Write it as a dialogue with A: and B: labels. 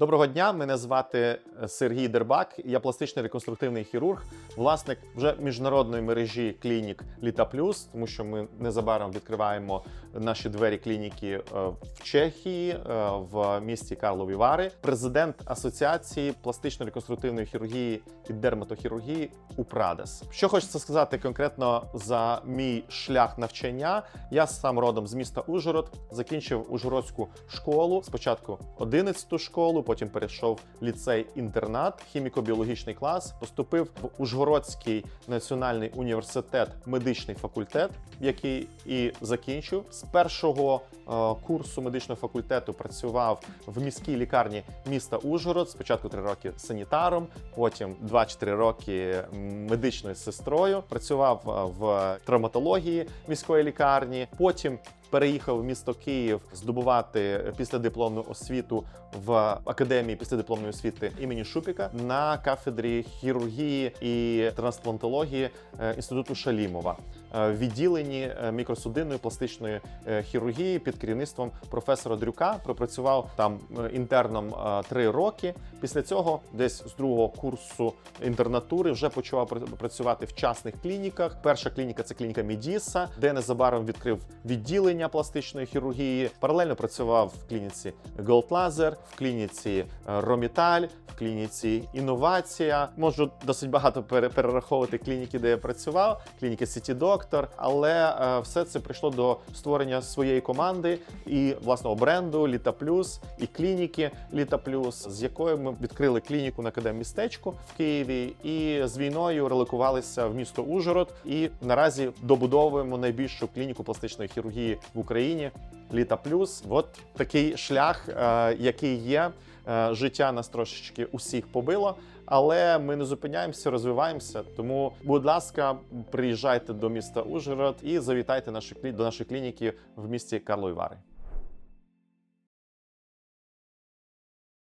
A: Доброго дня, мене звати е, Сергій Дербак. Я пластичний реконструктивний хірург, власник вже міжнародної мережі клінік Літа Плюс, тому що ми незабаром відкриваємо наші двері клініки е, в Чехії, е, в місті Карлові Вари, президент Асоціації пластично-реконструктивної хірургії і дерматохірургії УПРАДЕС. Що хочеться сказати конкретно за мій шлях навчання? Я сам родом з міста Ужгород, закінчив Ужгородську школу. Спочатку 11-ту школу, потім перейшов ліцей-інтернат, хіміко-біологічний клас, поступив в Ужгородський національний університет, медичний факультет, який і закінчив. З першого е, курсу медичного факультету працював в міській лікарні міста Ужгород. Спочатку 3 роки санітаром, потім 2-4 роки медичною сестрою. Працював е, в травматології міської лікарні. Потім переїхав в місто Київ здобувати післядипломну освіту в академії післядипломної освіти імені Шупіка на кафедрі хірургії і трансплантології е, інституту Шалімова відділенні е, мікросудинної пластичної е, хірургії під керівництвом професора Дрюка. Пропрацював там е, інтерном е, три роки. Після цього, десь з другого курсу інтернатури, вже почав працювати в частних клініках. Перша клініка це клініка Медіса, де незабаром відкрив відділення пластичної хірургії. Паралельно працював в клініці Laser, в клініці е, Роміталь, в клініці Інновація. Можу досить багато перераховувати клініки, де я працював. Клініка City Doctor, але е, все це прийшло до створення своєї команди і власного бренду Літа Плюс і клініки Літа Плюс, з якою ми відкрили клініку на академмістечку в Києві, і з війною релокувалися в місто Ужгород. І наразі добудовуємо найбільшу клініку пластичної хірургії в Україні. Літа Плюс. От такий шлях, е, який є. Е, Життя нас трошечки усіх побило, але ми не зупиняємося, розвиваємося. Тому, будь ласка, приїжджайте до міста Ужгород і завітайте до нашої клініки в місті Карлові Вари.